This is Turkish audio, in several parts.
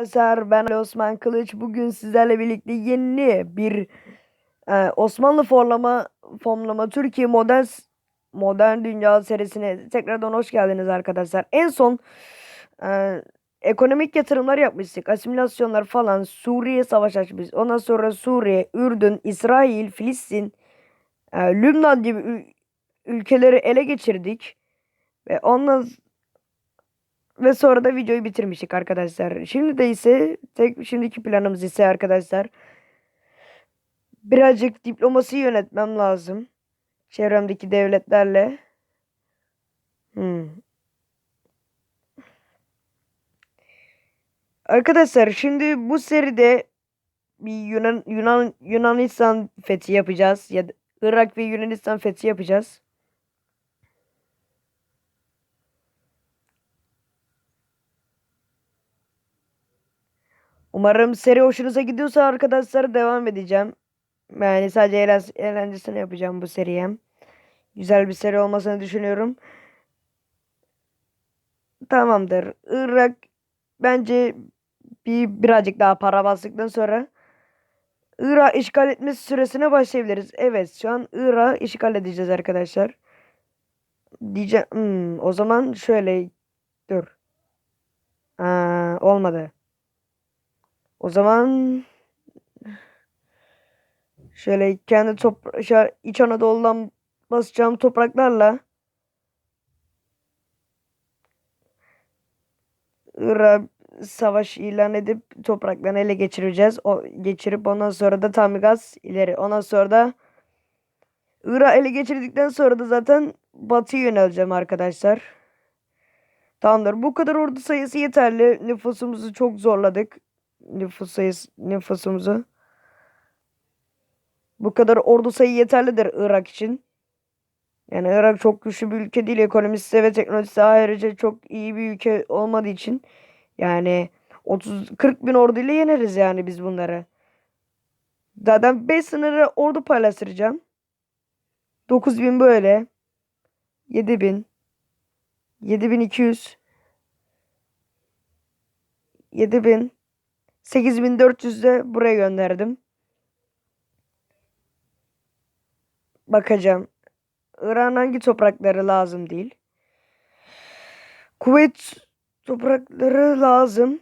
Arkadaşlar ben Osman Kılıç. Bugün sizlerle birlikte yeni bir e, Osmanlı formlama formlama Türkiye modern modern dünya serisine tekrardan hoş geldiniz arkadaşlar. En son e, ekonomik yatırımlar yapmıştık. Asimilasyonlar falan. Suriye savaş açmış. Ondan sonra Suriye, Ürdün, İsrail, Filistin, e, Lübnan gibi ül- ülkeleri ele geçirdik. Ve ondan ve sonra da videoyu bitirmiştik arkadaşlar. Şimdi de ise tek şimdiki planımız ise arkadaşlar birazcık diplomasi yönetmem lazım. Çevremdeki devletlerle. Hmm. Arkadaşlar şimdi bu seride bir Yunan Yunan Yunanistan fethi yapacağız ya Irak ve Yunanistan fethi yapacağız. Umarım seri hoşunuza gidiyorsa arkadaşlar devam edeceğim. Yani sadece eğlen- eğlencesine yapacağım bu seriye. Güzel bir seri olmasını düşünüyorum. Tamamdır. Irak bence bir birazcık daha para bastıktan sonra Irak işgal etme süresine başlayabiliriz. Evet şu an Irak işgal edeceğiz arkadaşlar. Diyeceğim. Hmm, o zaman şöyle dur. Aa, olmadı. O zaman şöyle kendi top şöyle İç Anadolu'dan basacağım topraklarla Irak savaş ilan edip topraklarını ele geçireceğiz. O geçirip ondan sonra da Tamigaz ileri. Ondan sonra da Irak ele geçirdikten sonra da zaten batıya yöneleceğim arkadaşlar. Tamamdır. Bu kadar ordu sayısı yeterli. Nüfusumuzu çok zorladık. Nüfus sayısı nüfusumuzu. Bu kadar ordu sayı yeterlidir Irak için. Yani Irak çok güçlü bir ülke değil. Ekonomisi ve teknolojisi ayrıca çok iyi bir ülke olmadığı için. Yani 30 40 bin orduyla yeneriz yani biz bunları. Zaten 5 sınırı ordu paylaştıracağım. 9 bin böyle. 7 bin. 7200. 7000. 8400 de buraya gönderdim. Bakacağım. İran hangi toprakları lazım değil. Kuveyt toprakları lazım.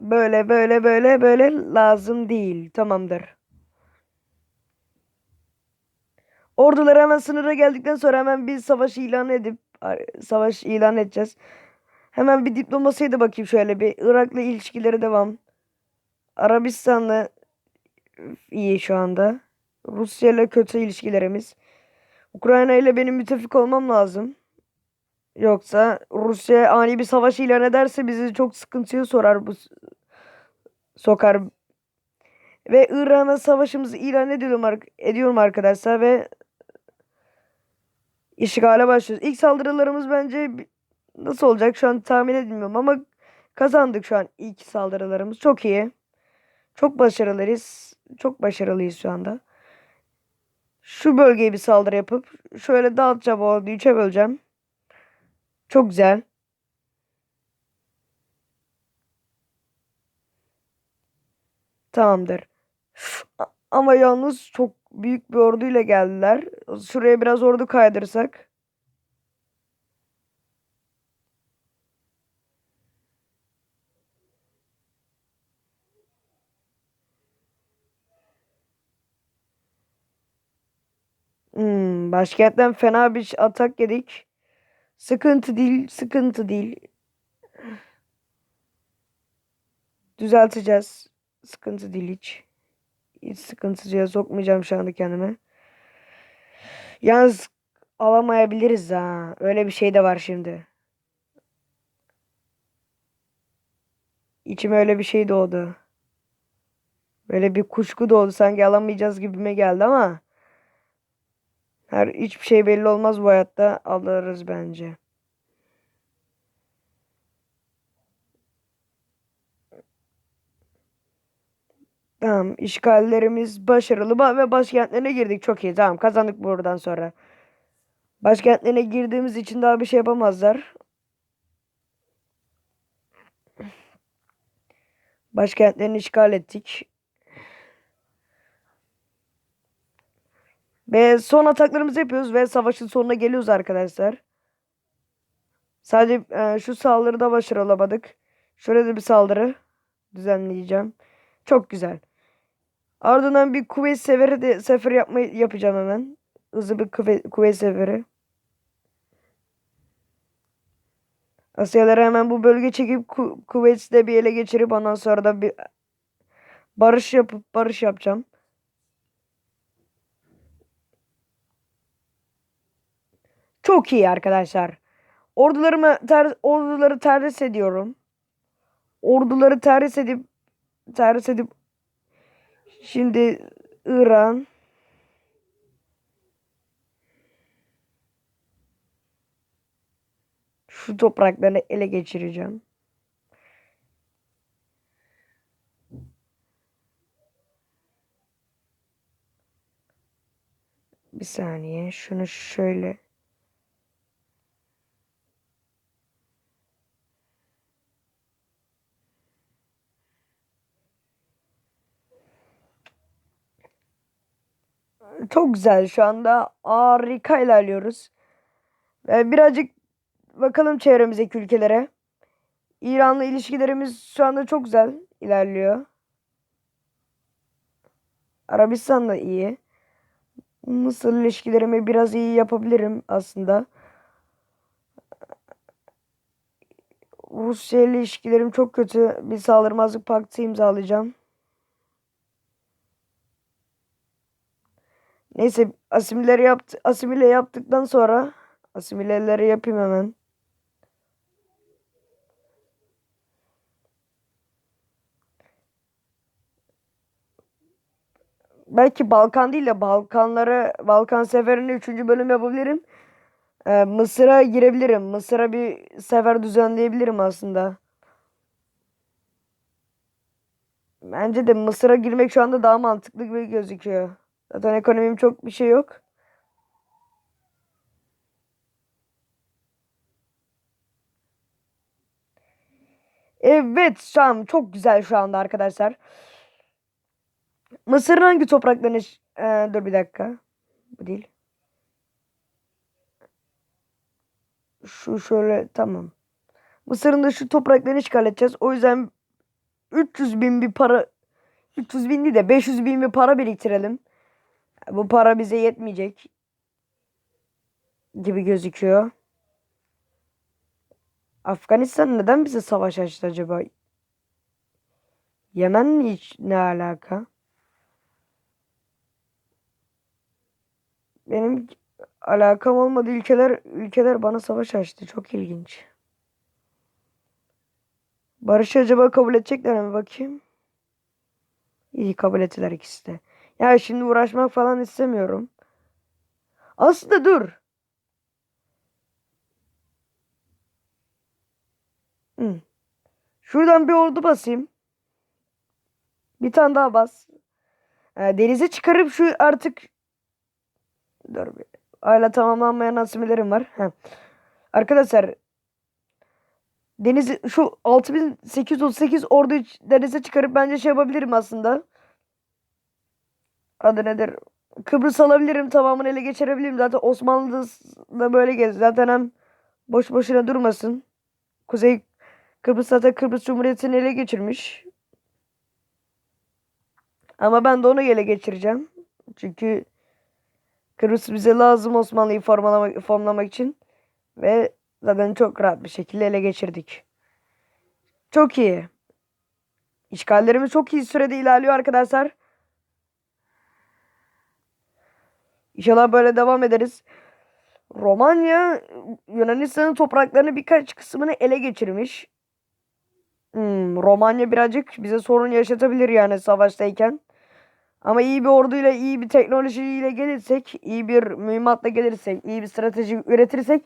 Böyle böyle böyle böyle lazım değil. Tamamdır. Ordular hemen sınıra geldikten sonra hemen bir savaş ilan edip savaş ilan edeceğiz. Hemen bir diplomasiye de bakayım şöyle bir. Irak'la ilişkileri devam. Arabistan'la iyi şu anda. Rusya ile kötü ilişkilerimiz. Ukrayna ile benim müttefik olmam lazım. Yoksa Rusya ani bir savaş ilan ederse bizi çok sıkıntıya sorar bu sokar. Ve İran'a savaşımızı ilan ediyorum, ediyorum arkadaşlar ve işgale başlıyoruz. İlk saldırılarımız bence nasıl olacak şu an tahmin edilmiyorum ama kazandık şu an ilk saldırılarımız. Çok iyi. Çok başarılıyız. Çok başarılıyız şu anda. Şu bölgeye bir saldırı yapıp şöyle dağıtacağım o orduyu üçe böleceğim. Çok güzel. Tamamdır. Ama yalnız çok büyük bir orduyla geldiler. Şuraya biraz ordu kaydırsak. Hmm, başkentten fena bir atak yedik. Sıkıntı değil, sıkıntı değil. Düzelteceğiz. Sıkıntı değil hiç. Hiç sıkıntıya sokmayacağım şu anda kendime. Yalnız alamayabiliriz ha. Öyle bir şey de var şimdi. İçime öyle bir şey doğdu. Böyle bir kuşku doğdu. Sanki alamayacağız gibime geldi ama her hiçbir şey belli olmaz bu hayatta. Alırız bence. Tamam, işgallerimiz başarılı ba- ve başkentlerine girdik. Çok iyi. Tamam, kazandık buradan sonra. Başkentlerine girdiğimiz için daha bir şey yapamazlar. Başkentlerini işgal ettik. Ve son ataklarımızı yapıyoruz ve savaşın sonuna geliyoruz arkadaşlar. Sadece e, şu saldırıda başarılı olamadık. Şöyle de bir saldırı düzenleyeceğim. Çok güzel. Ardından bir kuvvet seferi de sefer yapmayı yapacağım hemen. Hızlı bir kuvvet, kuvvet seferi. Asyaları hemen bu bölge çekip ku, kuvveti bir ele geçirip ondan sonra da bir barış yapıp barış yapacağım. Çok iyi arkadaşlar. Ordularımı ter, orduları terhis ediyorum. Orduları terhis edip terhis edip şimdi İran şu toprakları ele geçireceğim. Bir saniye şunu şöyle Çok güzel şu anda harika ilerliyoruz. Ve birazcık bakalım çevremizdeki ülkelere. İran'la ilişkilerimiz şu anda çok güzel ilerliyor. Arabistan da iyi. Mısır ilişkilerimi biraz iyi yapabilirim aslında. Rusya ile ilişkilerim çok kötü. Bir saldırmazlık paktı imzalayacağım. Neyse asimileri yaptı, asimile yaptıktan sonra asimileleri yapayım hemen. Belki Balkan değil de Balkanları Balkan seferini 3. bölüm yapabilirim. Ee, Mısır'a girebilirim. Mısır'a bir sefer düzenleyebilirim aslında. Bence de Mısır'a girmek şu anda daha mantıklı gibi gözüküyor. Zaten ekonomim çok bir şey yok. Evet şu an çok güzel şu anda arkadaşlar. Mısır'ın hangi topraklarını... Ee, dur bir dakika. Bu değil. Şu şöyle tamam. Mısır'ın da şu topraklarını işgal edeceğiz. O yüzden 300 bin bir para 300 bin değil de 500 bin bir para biriktirelim. Bu para bize yetmeyecek gibi gözüküyor. Afganistan neden bize savaş açtı acaba? Yemen hiç ne alaka? Benim alakam olmadığı ülkeler ülkeler bana savaş açtı. Çok ilginç. Barış acaba kabul edecekler mi bakayım? İyi kabul ettiler ikisi de. Ya şimdi uğraşmak falan istemiyorum. Aslında dur. Hı. Şuradan bir ordu basayım. Bir tane daha bas. E, denize çıkarıp şu artık dur bir. Hala tamamlanmayan asimelerim var. Heh. Arkadaşlar deniz şu 6838 ordu denize çıkarıp bence şey yapabilirim aslında adı nedir? Kıbrıs alabilirim tamamını ele geçirebilirim. Zaten Osmanlı'da böyle gez. Zaten hem boş boşuna durmasın. Kuzey Kıbrıs zaten Kıbrıs Cumhuriyeti'ni ele geçirmiş. Ama ben de onu ele geçireceğim. Çünkü Kıbrıs bize lazım Osmanlı'yı formlamak, formlamak için. Ve zaten çok rahat bir şekilde ele geçirdik. Çok iyi. İşgallerimiz çok iyi sürede ilerliyor arkadaşlar. İnşallah böyle devam ederiz. Romanya Yunanistan'ın topraklarını birkaç kısmını ele geçirmiş. Hmm, Romanya birazcık bize sorun yaşatabilir yani savaştayken. Ama iyi bir orduyla, iyi bir teknolojiyle gelirsek, iyi bir mühimmatla gelirsek, iyi bir strateji üretirsek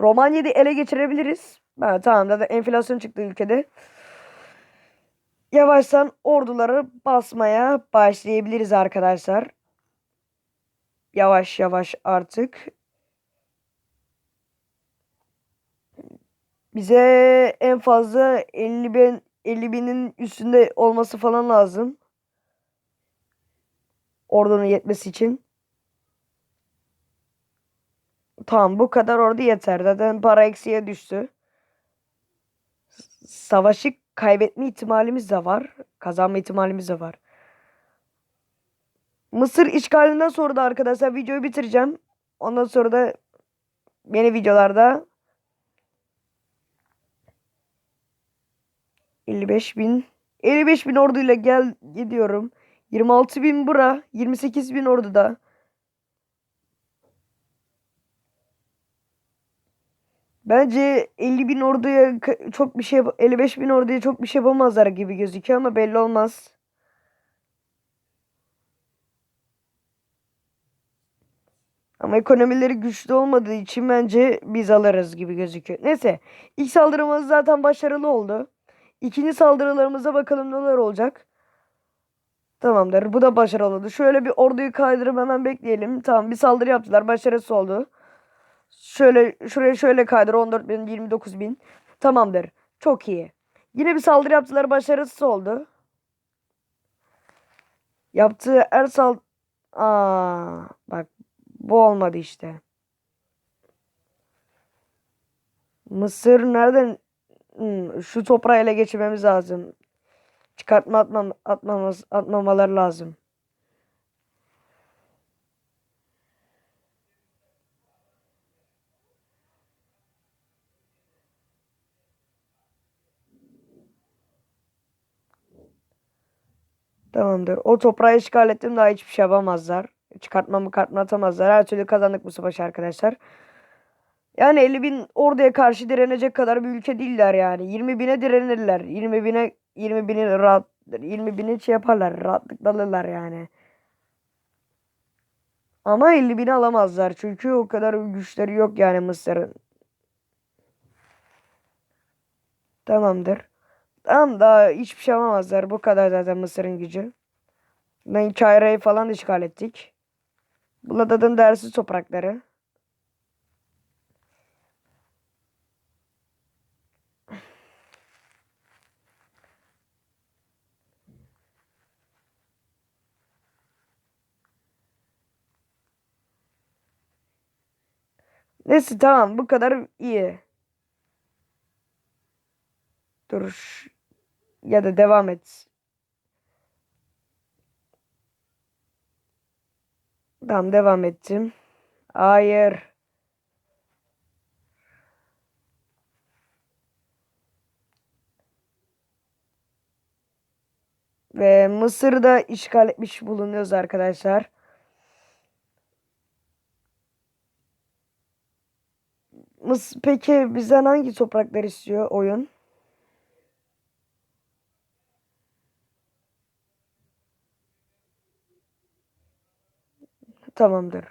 Romanya'yı ele geçirebiliriz. Ha, tamam da enflasyon çıktı ülkede. Yavaştan orduları basmaya başlayabiliriz arkadaşlar yavaş yavaş artık bize en fazla 50 bin 50 binin üstünde olması falan lazım. Ordunun yetmesi için. Tamam bu kadar ordu yeter. Zaten para eksiye düştü. Savaşı kaybetme ihtimalimiz de var. Kazanma ihtimalimiz de var. Mısır işgalinden sonra da arkadaşlar videoyu bitireceğim. Ondan sonra da yeni videolarda 55 bin 55 bin orduyla gel gidiyorum. 26 bin bura. 28 bin orduda. Bence 50 bin orduya çok bir şey yap- 55 bin orduya çok bir şey yapamazlar gibi gözüküyor ama belli olmaz. Ama ekonomileri güçlü olmadığı için bence biz alırız gibi gözüküyor. Neyse ilk saldırımız zaten başarılı oldu. İkinci saldırılarımıza bakalım neler olacak. Tamamdır. Bu da başarılı oldu. Şöyle bir orduyu kaydırıp hemen bekleyelim. Tamam bir saldırı yaptılar. Başarısız oldu. Şöyle şuraya şöyle kaydır 14 bin 29 bin. Tamamdır. Çok iyi. Yine bir saldırı yaptılar. Başarısız oldu. Yaptığı her sal... Aa, bak bu olmadı işte. Mısır nereden? Hmm, şu toprağı ele geçirmemiz lazım. Çıkartma atmam, atmamız, atmamaları lazım. Tamamdır. O toprağı işgal ettim daha hiçbir şey yapamazlar. Çıkartmamı kartma atamazlar. Her türlü kazandık bu savaşı arkadaşlar. Yani 50 bin orduya karşı direnecek kadar bir ülke değiller yani. 20 bine direnirler. 20 bine 20 bini rahat 20 bini şey yaparlar. Rahatlıkla alırlar yani. Ama 50 bini alamazlar. Çünkü o kadar güçleri yok yani Mısır'ın. Tamamdır. Tamam daha hiçbir şey yapamazlar. Bu kadar zaten Mısır'ın gücü. Ben Kayra'yı falan işgal ettik. Bulada'nın dersiz toprakları. Neyse tamam bu kadar iyi. Dur. Ya da devam et. Tamam devam ettim. Hayır. Ve Mısır'da işgal etmiş bulunuyoruz arkadaşlar. Mıs Peki bizden hangi topraklar istiyor oyun? Tamamdır.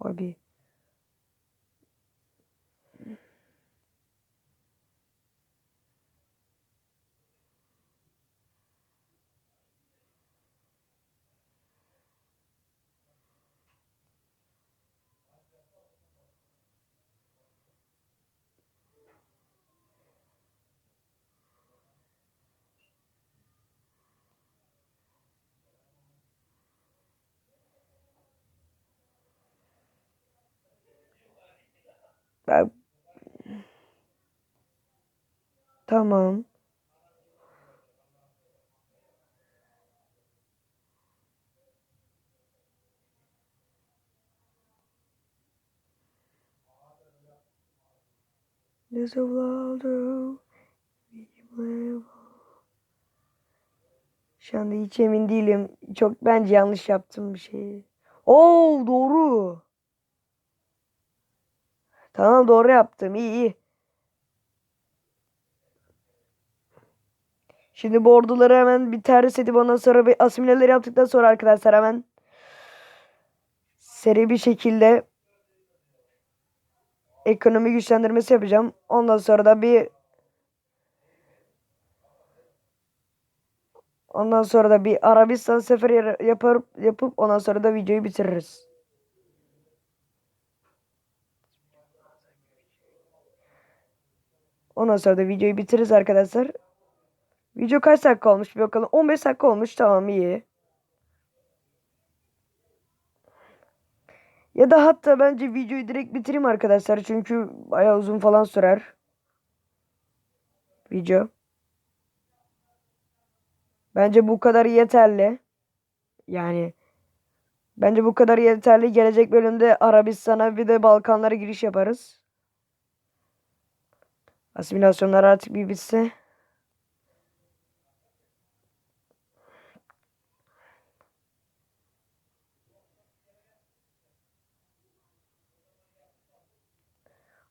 Abi. Ben... Tamam. There's a louder Şu anda hiç emin değilim. Çok bence yanlış yaptım bir şeyi. Oo doğru. Tamam doğru yaptım. İyi iyi. Şimdi bu orduları hemen bir terhis edip ondan sonra bir asimileleri yaptıktan sonra arkadaşlar hemen seri bir şekilde ekonomi güçlendirmesi yapacağım. Ondan sonra da bir ondan sonra da bir Arabistan seferi yapıp yapıp ondan sonra da videoyu bitiririz. Ondan sonra da videoyu bitiririz arkadaşlar. Video kaç dakika olmuş bir bakalım. 15 dakika olmuş tamam iyi. Ya da hatta bence videoyu direkt bitireyim arkadaşlar. Çünkü bayağı uzun falan sürer. Video. Bence bu kadar yeterli. Yani bence bu kadar yeterli. Gelecek bölümde Arabistan'a bir de Balkanlara giriş yaparız. Asimilasyonlar artık bir bitse.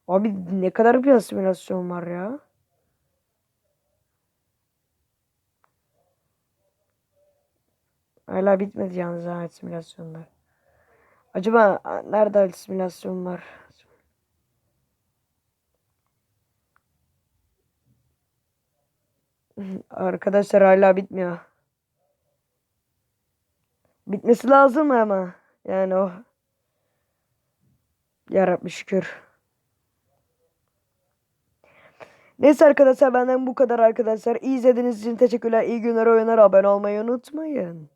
Abi ne kadar bir asimilasyon var ya. Hala bitmedi yalnız ha simülasyonlar. Acaba nerede simülasyon var? Arkadaşlar hala bitmiyor. Bitmesi lazım ama. Yani o. Yarabbi şükür. Neyse arkadaşlar benden bu kadar arkadaşlar. İyi izlediğiniz için teşekkürler. İyi günler oyunlara abone olmayı unutmayın.